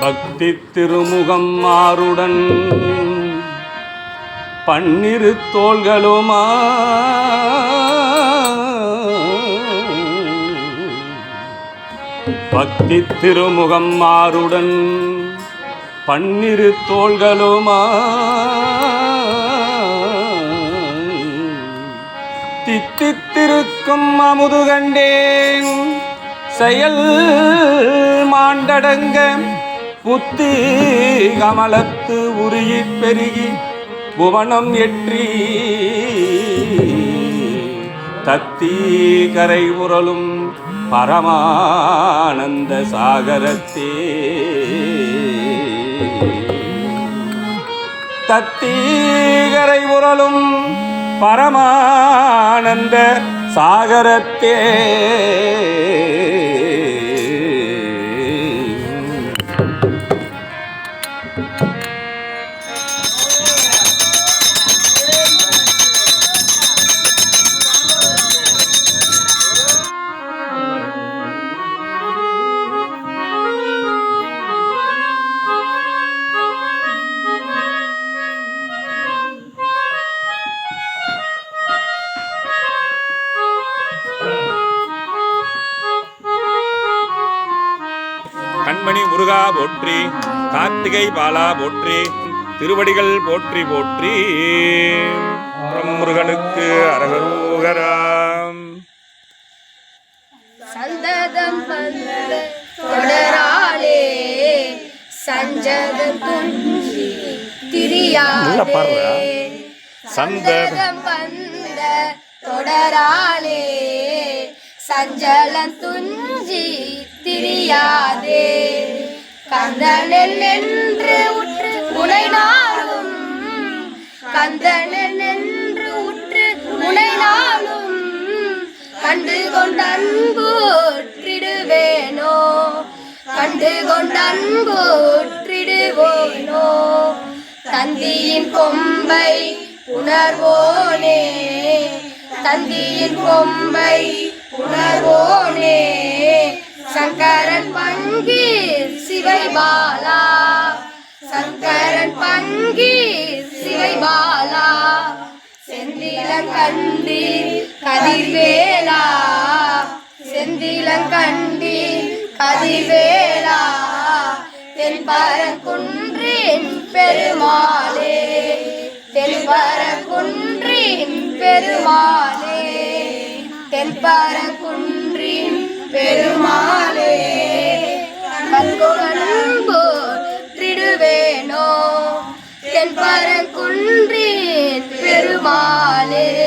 பக்தி திருமுகம் மாறுடன் பன்னிரு தோள்களுமா? பக்தி திருமுகம் மாறுடன் பன்னிரு தோள்களுமா? தித்தித்திருக்கும் அமுது கண்டேன் செயல் மாண்டடங்க புத்தி கமலத்து உருகி பெருகி புவனம் எற்றி தத்தி கரை உரலும் பரமானந்த சாகரத்தே. தத்தீகரை உரலும் பரமானந்த சாகரத்தே. முருகா போற்றி கார்த்திகை பாலா போற்றி திருவடிகள் போற்றி போற்றி. முருகனுக்கு அரகரோகராம் சந்ததம் தொடராளே சஞ்சதம் துஞ்சி. திரியாதே. சந்ததம் சந்ததம் வந்த தொடராளே சஞ்சலம் துஞ்சி திரியாதே. கந்தனன் நின்று உற்று உனை நாளும் கந்தனன் நின்று உற்று உனை நாளும் கண்டு கொண்டன்பூற்றிடுவேனோ கண்டு கொண்டன்பூற்றிடுவோனோ தந்தியின் கொம்பை உணர்வோனே தந்தியின் கொம்பை உணர்வோனே சங்கரன் பங்கீர் சிவை பாலா. சங்கரன் பங்கீர் சிவை பாலா. செந்திலங்கண்டீர் கதிர்வேலா. செந்திலங்கண்டீர் கதிர்வேலா. தென்பரங்குன்றின் பெருமாளே. தென்பரங்குன்றின் பெருமாளே. தென்பரங்குன்றின் பெருமாளே. திடுவேனோ தென்பரங்குன்றின் பெருமாளே.